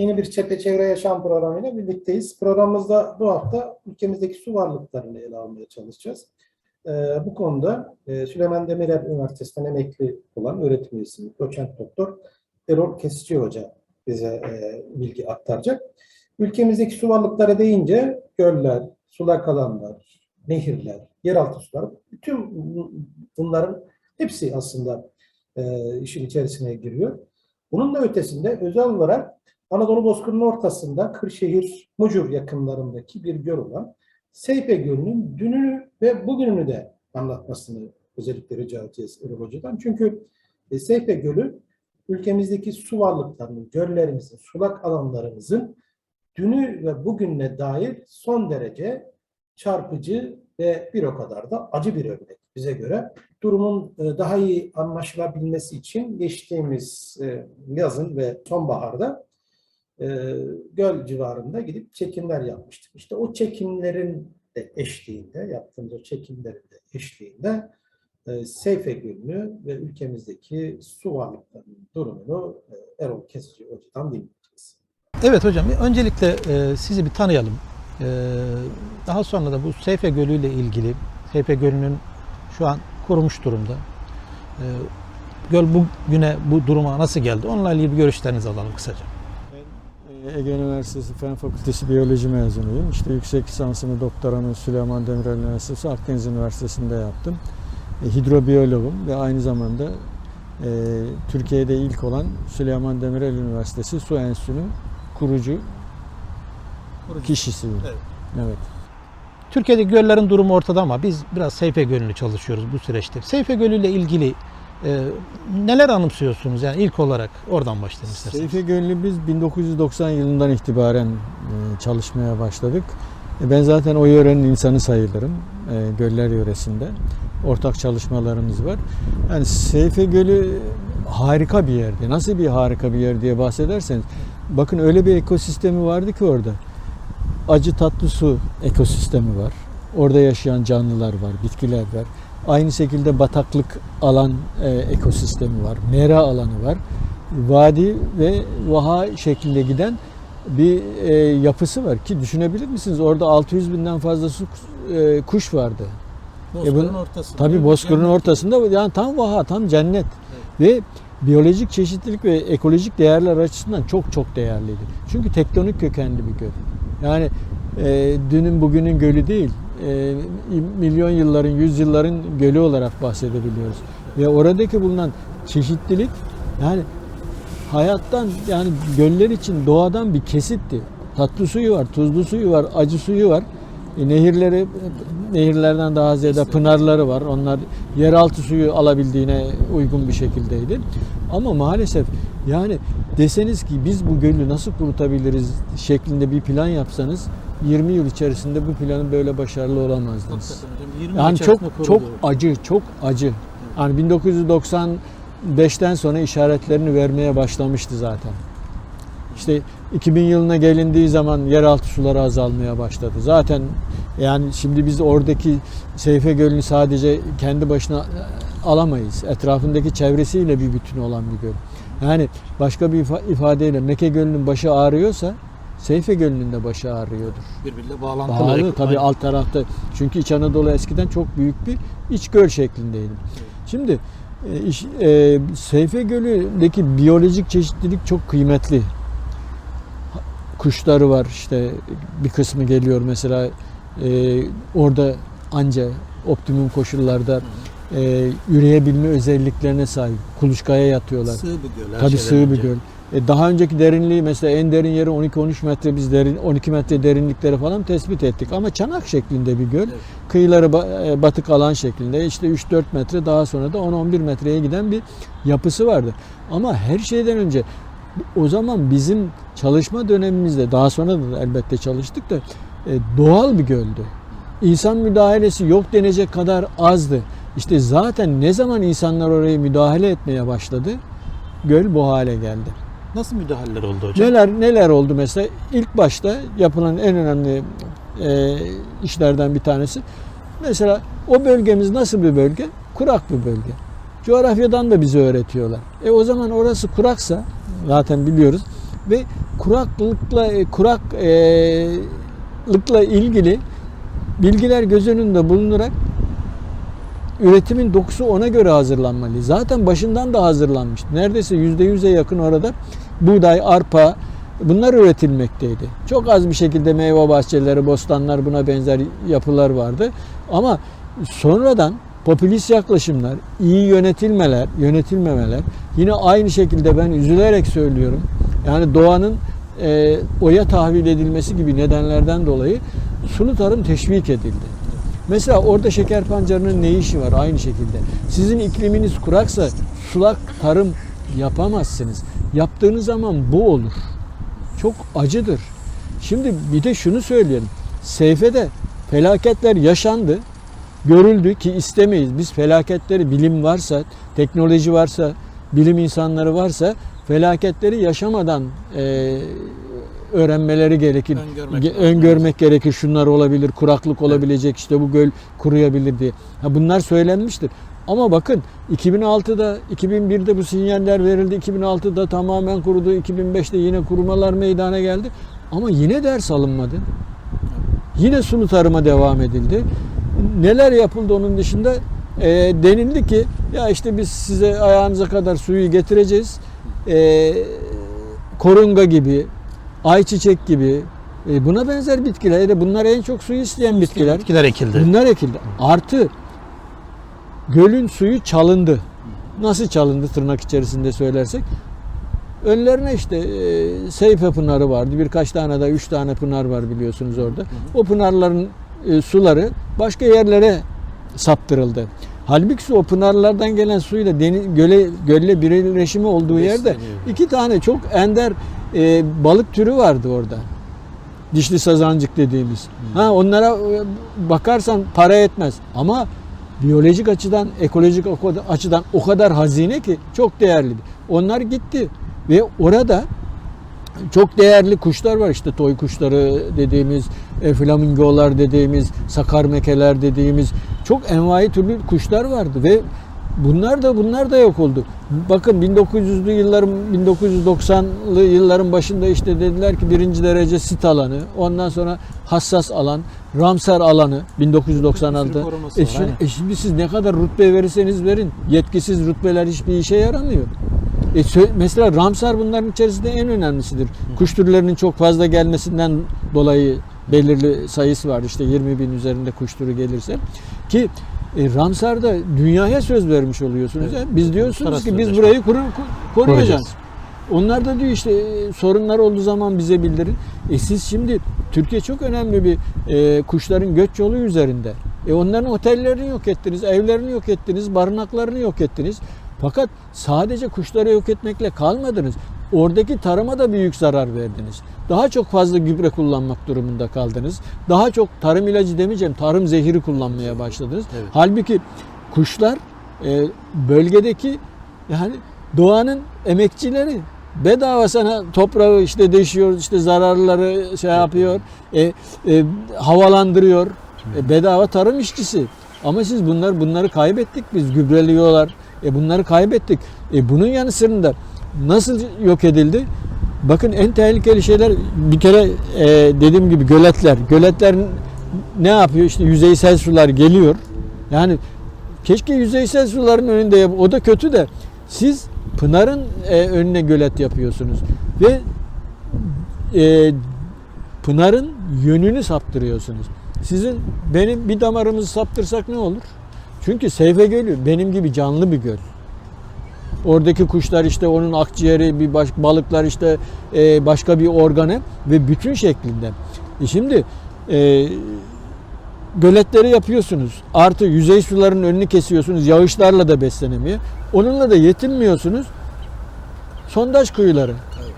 Yeni bir Çevre Çevre Yaşam programıyla birlikteyiz. Programımızda bu hafta ülkemizdeki su varlıklarını ele almaya çalışacağız. Ee, bu konuda e, Süleyman Demirel Üniversitesi'nden emekli olan öğretim üyesi, doçent doktor Erol Kesici Hoca bize e, bilgi aktaracak. Ülkemizdeki su varlıkları deyince göller, sulak alanlar, nehirler, yeraltı suları, bütün bu- bunların hepsi aslında e, işin içerisine giriyor. Bunun da ötesinde özel olarak Anadolu Bozkırı'nın ortasında Kırşehir, Mucur yakınlarındaki bir göl olan Seyfe Gölü'nün dününü ve bugününü de anlatmasını özellikle rica edeceğiz Erol Hoca'dan. Çünkü e, Seyfe Gölü ülkemizdeki su varlıklarının, göllerimizin, sulak alanlarımızın dünü ve bugününe dair son derece çarpıcı ve bir o kadar da acı bir örnek bize göre durumun e, daha iyi anlaşılabilmesi için geçtiğimiz e, yazın ve sonbaharda e, göl civarında gidip çekimler yapmıştık. İşte o çekimlerin de eşliğinde, yaptığımız o çekimlerin de eşliğinde e, Seyfe Gölü'nü ve ülkemizdeki su varlıklarının durumunu e, Erol Kesici Hoca'dan dinleyeceğiz. Evet hocam, öncelikle e, sizi bir tanıyalım. Daha sonra da bu Seyfe Gölü ile ilgili, Seyfe Gölü'nün şu an kurumuş durumda. Göl bugüne, bu duruma nasıl geldi? Onunla ilgili bir görüşlerinizi alalım kısaca. Ege Üniversitesi Fen Fakültesi Biyoloji mezunuyum. İşte yüksek lisansımı doktoramı Süleyman Demirel Üniversitesi Akdeniz Üniversitesi'nde yaptım. E, Hidrobiyologum ve aynı zamanda e, Türkiye'de ilk olan Süleyman Demirel Üniversitesi Su Enstitüsü'nün kurucu kişisiyim. Evet. Evet. Türkiye'deki göllerin durumu ortada ama biz biraz Seyfe Gölü'nü çalışıyoruz bu süreçte. Seyfe Gölü ile ilgili e, neler anımsıyorsunuz? Yani ilk olarak oradan başlayalım isterseniz. Seyfe Gölü'nü biz 1990 yılından itibaren e, çalışmaya başladık. E, Ben zaten o yörenin insanı sayılırım. e, Göller yöresinde. Ortak çalışmalarımız var. Yani Seyfe Gölü harika bir yerdi. Nasıl bir harika bir yer diye bahsederseniz. Bakın öyle bir ekosistemi vardı ki orada. Acı tatlı su ekosistemi var. Orada yaşayan canlılar var, bitkiler var. Aynı şekilde bataklık alan e, ekosistemi var. Mera alanı var. Vadi ve vaha şeklinde giden bir e, yapısı var ki düşünebilir misiniz? Orada 600 binden fazla su, e, kuş vardı. Bozkır'ın E, ortasında. Tabii Bozkır'ın ortasında yani tam vaha, tam cennet. Ve biyolojik çeşitlilik ve ekolojik değerler açısından çok çok değerliydi. Çünkü tektonik kökenli bir göl. Yani e, dünün bugünün gölü değil, e, milyon yılların, yüzyılların gölü olarak bahsedebiliyoruz. Ve oradaki bulunan çeşitlilik yani hayattan yani göller için doğadan bir kesitti. Tatlı suyu var, tuzlu suyu var, acı suyu var. E, nehirleri nehirlerden daha ziyade pınarları var. Onlar yeraltı suyu alabildiğine uygun bir şekildeydi. Ama maalesef yani deseniz ki biz bu gölü nasıl kurutabiliriz şeklinde bir plan yapsanız 20 yıl içerisinde bu planın böyle başarılı olamazdınız. Yani çok çok acı, çok acı. Yani 1995'ten sonra işaretlerini vermeye başlamıştı zaten. İşte 2000 yılına gelindiği zaman yeraltı suları azalmaya başladı. Zaten yani şimdi biz oradaki Seyfe Gölü'nü sadece kendi başına e, alamayız. Etrafındaki çevresiyle bir bütün olan bir göl. Yani başka bir ifa- ifadeyle Mekke Gölü'nün başı ağrıyorsa Seyfe Gölü'nün de başı ağrıyordur. birbiriyle bağlantılı. Bağlı tabii alt tarafta. Çünkü İç Anadolu eskiden çok büyük bir iç göl şeklindeydi. Şimdi e, e, Seyfe Gölü'ndeki biyolojik çeşitlilik çok kıymetli. Kuşları var işte bir kısmı geliyor mesela e, orada anca optimum koşullarda e, üreyebilme özelliklerine sahip. Kuluçkaya yatıyorlar. Sığ bir göl. Tabii sığ bir önce. göl. E, daha önceki derinliği mesela en derin yeri 12-13 metre biz derin 12 metre derinlikleri falan tespit ettik ama çanak şeklinde bir göl. Evet. Kıyıları e, batık alan şeklinde işte 3-4 metre daha sonra da 10-11 metreye giden bir yapısı vardı. Ama her şeyden önce o zaman bizim çalışma dönemimizde daha sonra da elbette çalıştık da e, doğal bir göldü. İnsan müdahalesi yok denecek kadar azdı. İşte zaten ne zaman insanlar oraya müdahale etmeye başladı göl bu hale geldi. Nasıl müdahaleler oldu hocam? Neler neler oldu mesela? İlk başta yapılan en önemli e, işlerden bir tanesi. Mesela o bölgemiz nasıl bir bölge? Kurak bir bölge. Coğrafyadan da bize öğretiyorlar. E o zaman orası kuraksa zaten biliyoruz. ve kuraklıkla e, kurak e, ilgili bilgiler göz önünde bulunarak üretimin dokusu ona göre hazırlanmalı. Zaten başından da hazırlanmış. Neredeyse yüzde yüze yakın orada buğday, arpa bunlar üretilmekteydi. Çok az bir şekilde meyve bahçeleri, bostanlar buna benzer yapılar vardı. Ama sonradan popülist yaklaşımlar, iyi yönetilmeler, yönetilmemeler yine aynı şekilde ben üzülerek söylüyorum. Yani doğanın e, oya tahvil edilmesi gibi nedenlerden dolayı sulu tarım teşvik edildi. Mesela orada şeker pancarının ne işi var aynı şekilde. Sizin ikliminiz kuraksa sulak tarım yapamazsınız. Yaptığınız zaman bu olur. Çok acıdır. Şimdi bir de şunu söyleyelim. Seyfe'de felaketler yaşandı. Görüldü ki istemeyiz. Biz felaketleri bilim varsa, teknoloji varsa, bilim insanları varsa felaketleri yaşamadan e, öğrenmeleri gerekir. Öngörmek Ge- öngörmek gerekir. Şunlar olabilir, kuraklık olabilecek, işte bu göl kuruyabilir diye. Ha bunlar söylenmiştir. Ama bakın 2006'da, 2001'de bu sinyaller verildi. 2006'da tamamen kurudu. 2005'te yine kurumalar meydana geldi. Ama yine ders alınmadı. Yine sulu tarıma devam edildi. Neler yapıldı onun dışında? E, denildi ki ya işte biz size ayağınıza kadar suyu getireceğiz. E, korunga gibi, ayçiçek gibi e, buna benzer bitkiler. de Bunlar en çok suyu isteyen bitkiler. Bitkiler ekildi. Bunlar ekildi. Artı gölün suyu çalındı. Nasıl çalındı tırnak içerisinde söylersek? Önlerine işte e, Seyfe Pınarı vardı. Birkaç tane de üç tane pınar var biliyorsunuz orada. O pınarların e, suları başka yerlere saptırıldı. Halbuki o pınarlardan gelen suyla deniz, göle, gölle birleşimi olduğu yerde iki tane çok ender e, balık türü vardı orada. Dişli sazancık dediğimiz. Ha onlara e, bakarsan para etmez ama biyolojik açıdan, ekolojik açıdan o kadar hazine ki çok değerli. Onlar gitti ve orada çok değerli kuşlar var işte toy kuşları dediğimiz, e, flamingolar dediğimiz, sakar mekeler dediğimiz çok envai türlü kuşlar vardı ve bunlar da bunlar da yok oldu. Bakın 1900'lü yılların 1990'lı yılların başında işte dediler ki birinci derece sit alanı, ondan sonra hassas alan, Ramsar alanı 1996'da. Bir sürü koruması E var, şimdi, e şimdi siz ne kadar rütbe verirseniz verin, yetkisiz rütbeler hiçbir işe yaramıyor. E mesela Ramsar bunların içerisinde en önemlisidir. Kuş türlerinin çok fazla gelmesinden dolayı belirli sayısı var. İşte 20 bin üzerinde kuş türü gelirse. Ki e, Ramsar'da dünyaya söz vermiş oluyorsunuz. Evet. Biz diyorsunuz ki biz burayı koru- ko- koruyacağız. Koruyacağız. Onlar da diyor işte e, sorunlar olduğu zaman bize bildirin. E siz şimdi Türkiye çok önemli bir e, kuşların göç yolu üzerinde. E onların otellerini yok ettiniz, evlerini yok ettiniz, barınaklarını yok ettiniz. Fakat sadece kuşları yok etmekle kalmadınız. Oradaki tarıma da büyük zarar verdiniz. Daha çok fazla gübre kullanmak durumunda kaldınız. Daha çok tarım ilacı demeyeceğim, tarım zehiri kullanmaya başladınız. Evet. Halbuki kuşlar e, bölgedeki yani doğanın emekçileri bedava sana toprağı işte deşiyor, işte zararları şey yapıyor, e, e, havalandırıyor. E, bedava tarım işçisi. Ama siz bunlar bunları kaybettik biz gübreliyorlar. E, bunları kaybettik. E, bunun yanı sırasında nasıl yok edildi? Bakın en tehlikeli şeyler bir kere e, dediğim gibi göletler. Göletler ne yapıyor? İşte yüzeysel sular geliyor. Yani keşke yüzeysel suların önünde yap. O da kötü de siz Pınar'ın e, önüne gölet yapıyorsunuz ve e, Pınar'ın yönünü saptırıyorsunuz. Sizin benim bir damarımızı saptırsak ne olur? Çünkü Seyfe Gölü benim gibi canlı bir göl. Oradaki kuşlar işte onun akciğeri, bir baş, balıklar işte e, başka bir organı ve bütün şeklinde. E şimdi e, göletleri yapıyorsunuz. Artı yüzey suların önünü kesiyorsunuz. Yağışlarla da beslenemiyor. Onunla da yetinmiyorsunuz. Sondaj kuyuları.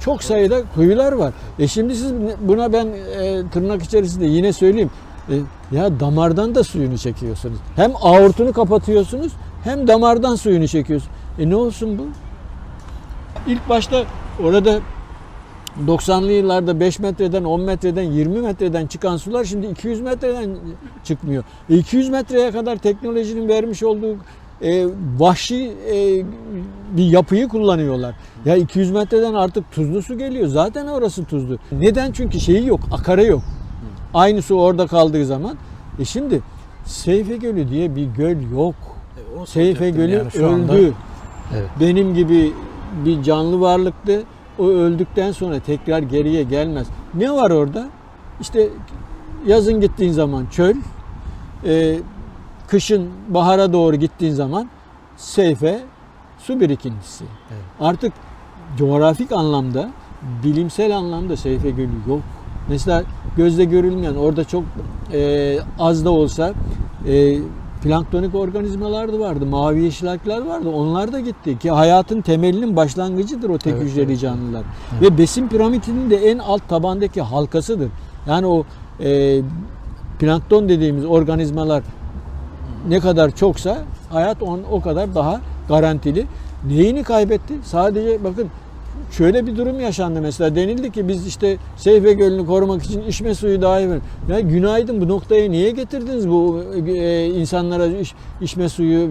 Çok sayıda kuyular var. E şimdi siz buna ben e, tırnak içerisinde yine söyleyeyim. E, ya damardan da suyunu çekiyorsunuz. Hem aortunu kapatıyorsunuz hem damardan suyunu çekiyorsunuz. E ne olsun bu? İlk başta orada 90'lı yıllarda 5 metreden, 10 metreden, 20 metreden çıkan sular şimdi 200 metreden çıkmıyor. E 200 metreye kadar teknolojinin vermiş olduğu e, vahşi e, bir yapıyı kullanıyorlar. Ya 200 metreden artık tuzlu su geliyor. Zaten orası tuzlu. Neden? Çünkü şeyi yok, akarı yok. Aynı su orada kaldığı zaman. E şimdi Seyfe Gölü diye bir göl yok. Seyfe Gölü Yani şu anda- öldü. Evet. Benim gibi bir canlı varlıktı. O öldükten sonra tekrar geriye gelmez. Ne var orada? İşte yazın gittiğin zaman çöl, e, kışın bahara doğru gittiğin zaman seyfe su birikintisi. Evet. Artık coğrafik anlamda, bilimsel anlamda Seyfe Gölü yok. Mesela gözle görülmeyen orada çok e, az da olsa e, planktonik organizmalar da vardı, mavi yeşilaklar vardı. Onlar da gitti ki hayatın temelinin başlangıcıdır o tek Evet, hücreli evet. canlılar. Evet. Ve besin piramidinin de en alt tabandaki halkasıdır. Yani o e, plankton dediğimiz organizmalar ne kadar çoksa hayat on, o kadar daha garantili. Neyini kaybetti? Sadece bakın şöyle bir durum yaşandı mesela denildi ki biz işte Seyfe Gölü'nü korumak için içme suyu dahi verin. Ya günaydın bu noktaya niye getirdiniz bu e, insanlara iç- içme suyu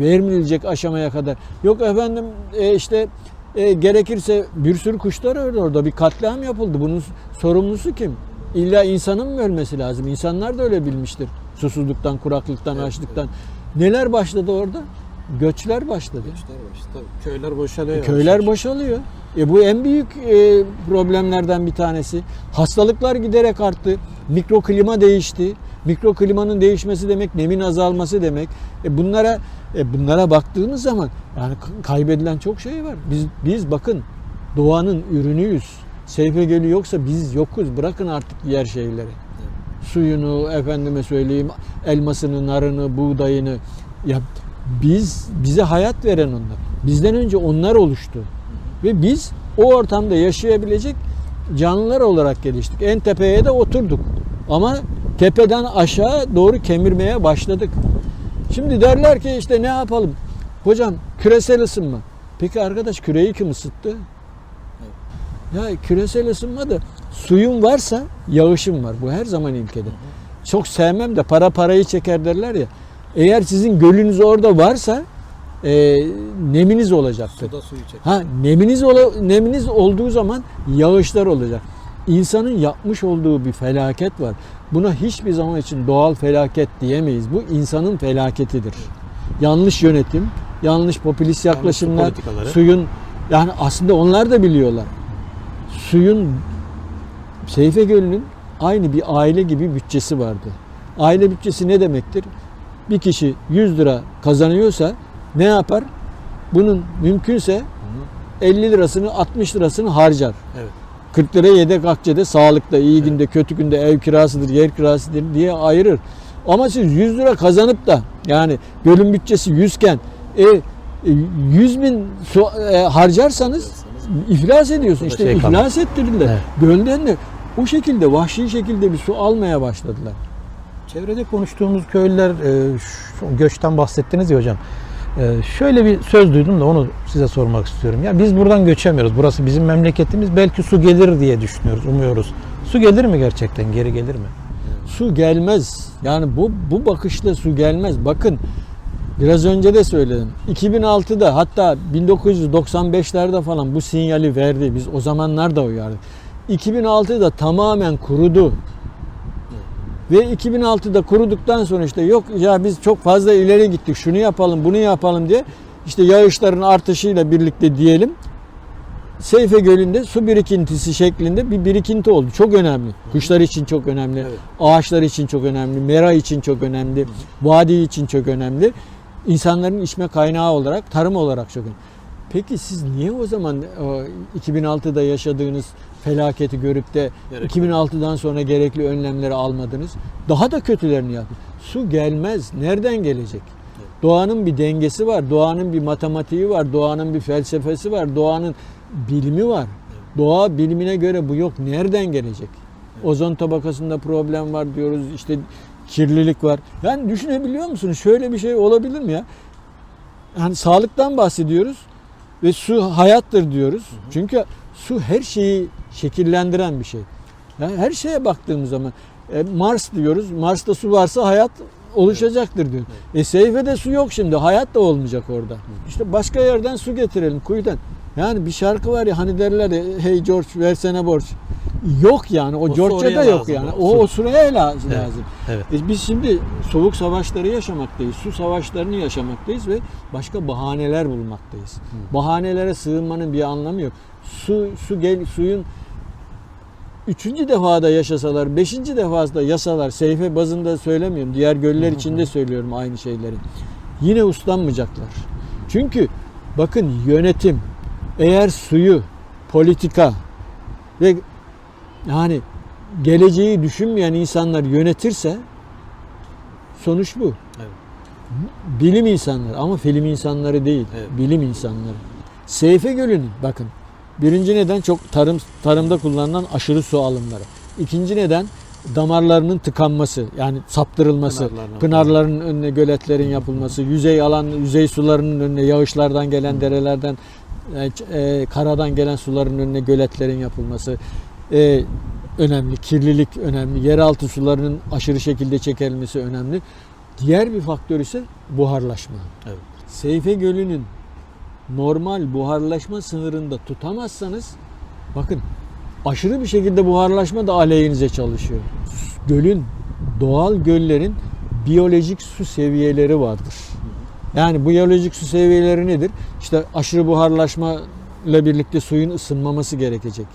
vermeyecek aşamaya kadar? Yok efendim e, işte e, gerekirse bir sürü kuşlar öldü orada bir katliam yapıldı. Bunun sorumlusu kim? İlla insanın mı ölmesi lazım? İnsanlar da öyle bilmiştir. Susuzluktan, kuraklıktan, açlıktan. Neler başladı orada? Göçler başladı. Köyler boşalıyor. Köyler boşalıyor. E bu en büyük e, problemlerden bir tanesi. Hastalıklar giderek arttı. Mikroklima değişti. Mikroklimanın değişmesi demek nemin azalması demek. E bunlara e bunlara baktığımız zaman yani kaybedilen çok şey var. Biz biz bakın doğanın ürünüyüz. Seyfe Gölü yoksa biz yokuz. Bırakın artık diğer şeyleri. Suyunu, efendime söyleyeyim, elmasını, narını, buğdayını. Ya biz bize hayat veren onlar. Bizden önce onlar oluştu. Ve biz o ortamda yaşayabilecek canlılar olarak geliştik. En tepeye de oturduk. Ama tepeden aşağı doğru kemirmeye başladık. Şimdi derler ki işte ne yapalım? Hocam küresel ısınma. Peki arkadaş küreyi kim ısıttı? Ya küresel ısınma da suyun varsa yağışın var. Bu her zaman ilkedir. Çok sevmem de para parayı çeker derler ya. Eğer sizin gölünüz orada varsa e, neminiz olacaktır. Suda suyu çek. Ha neminiz ola, neminiz olduğu zaman yağışlar olacak. İnsanın yapmış olduğu bir felaket var. Buna hiçbir zaman için doğal felaket diyemeyiz. Bu insanın felaketidir. Yanlış yönetim, yanlış popülist yaklaşımlar, politikaları. suyun yani aslında onlar da biliyorlar. Suyun Seyfe Gölü'nün aynı bir aile gibi bütçesi vardı. Aile bütçesi ne demektir? Bir kişi 100 lira kazanıyorsa ne yapar? Bunun mümkünse 50 lirasını 60 lirasını harcar. Evet. 40 lira yedek akçede sağlıkta, iyi günde, kötü günde ev kirasıdır, yer kirasıdır diye ayırır. Ama siz 100 lira kazanıp da yani bölüm bütçesi 100 iken e, e, 100 bin so- e, harcarsanız iflas ediyorsun. İşte şey iflas ettirdiler. Evet. Gölden de o şekilde vahşi şekilde bir su almaya başladılar. Çevrede konuştuğumuz köylüler e, şu göçten bahsettiniz ya hocam. E, şöyle bir söz duydum da onu size sormak istiyorum. Ya biz buradan göçemiyoruz. Burası bizim memleketimiz. Belki su gelir diye düşünüyoruz, umuyoruz. Su gelir mi gerçekten? Geri gelir mi? Su gelmez. Yani bu bu bakışla su gelmez. Bakın biraz önce de söyledim. 2006'da hatta 1995'lerde falan bu sinyali verdi. Biz o zamanlar da uyardık. 2006'da tamamen kurudu. Ve 2006'da kuruduktan sonra işte yok ya biz çok fazla ileri gittik şunu yapalım bunu yapalım diye işte yağışların artışıyla birlikte diyelim Seyfe Gölü'nde su birikintisi şeklinde bir birikinti oldu. Çok önemli. Kuşlar için çok önemli. Evet. Ağaçlar için çok önemli. Mera için çok önemli. Vadi için çok önemli. İnsanların içme kaynağı olarak, tarım olarak çok önemli. Peki siz niye o zaman o 2006'da yaşadığınız felaketi görüp de Gerekli. 2006'dan sonra gerekli önlemleri almadınız? Daha da kötülerini yapın. Su gelmez. Nereden gelecek? Doğanın bir dengesi var, doğanın bir matematiği var, doğanın bir felsefesi var, doğanın bilimi var. Doğa bilimine göre bu yok. Nereden gelecek? Ozon tabakasında problem var diyoruz. işte kirlilik var. Yani düşünebiliyor musunuz? Şöyle bir şey olabilir mi ya? Yani sağlıktan bahsediyoruz ve su hayattır diyoruz. Çünkü su her şeyi şekillendiren bir şey. Yani her şeye baktığımız zaman e, Mars diyoruz. Mars'ta su varsa hayat oluşacaktır diyor. E Seyfe'de su yok şimdi. Hayat da olmayacak orada. İşte başka yerden su getirelim kuyudan. Yani bir şarkı var ya hani derler ya hey George versene borç. Yok yani o, O George'da oraya yok lazım, yani. o O, sıraya lazım. Evet. lazım. Evet. E biz şimdi soğuk savaşları yaşamaktayız. Su savaşlarını yaşamaktayız ve başka bahaneler bulmaktayız. Bahanelere sığınmanın bir anlamı yok. Su su gel suyun üçüncü defada yaşasalar, beşinci defasında yasalar, Seyfe bazında söylemiyorum. Diğer göller içinde söylüyorum aynı şeyleri. Yine uslanmayacaklar. Çünkü bakın yönetim eğer suyu, politika ve yani geleceği düşünmeyen insanlar yönetirse sonuç bu. Evet. Bilim insanları ama film insanları değil. Evet. Bilim insanları. Seyfe Gölü'nün bakın birinci neden çok tarım tarımda kullanılan aşırı su alımları. İkinci neden damarlarının tıkanması yani saptırılması, Pınarların pınarların önüne göletlerin yapılması, yüzey alan yüzey sularının önüne yağışlardan gelen derelerden e, e, karadan gelen suların önüne göletlerin yapılması e, önemli. Kirlilik önemli. Yeraltı sularının aşırı şekilde çekilmesi önemli. Diğer bir faktör ise buharlaşma. Evet. Seyfe Gölü'nün normal buharlaşma sınırında tutamazsanız bakın aşırı bir şekilde buharlaşma da aleyhinize çalışıyor. Gölün doğal göllerin biyolojik su seviyeleri vardır. Yani bu biyolojik su seviyeleri nedir? İşte aşırı buharlaşma ile birlikte suyun ısınmaması gerekecek.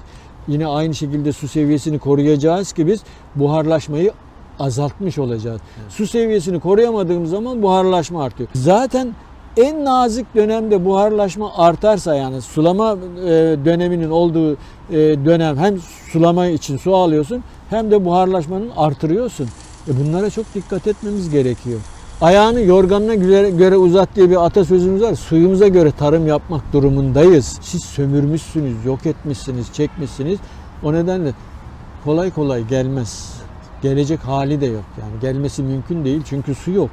Yine aynı şekilde su seviyesini koruyacağız ki biz buharlaşmayı azaltmış olacağız. Su seviyesini koruyamadığımız zaman buharlaşma artıyor. Zaten en nazik dönemde buharlaşma artarsa yani sulama e, döneminin olduğu e, dönem hem sulama için su alıyorsun hem de buharlaşmanın artırıyorsun. E bunlara çok dikkat etmemiz gerekiyor. Ayağını yorganına göre, uzat diye bir atasözümüz var. Suyumuza göre tarım yapmak durumundayız. Siz sömürmüşsünüz, yok etmişsiniz, çekmişsiniz. O nedenle kolay kolay gelmez. Gelecek hali de yok yani. Gelmesi mümkün değil çünkü su yok.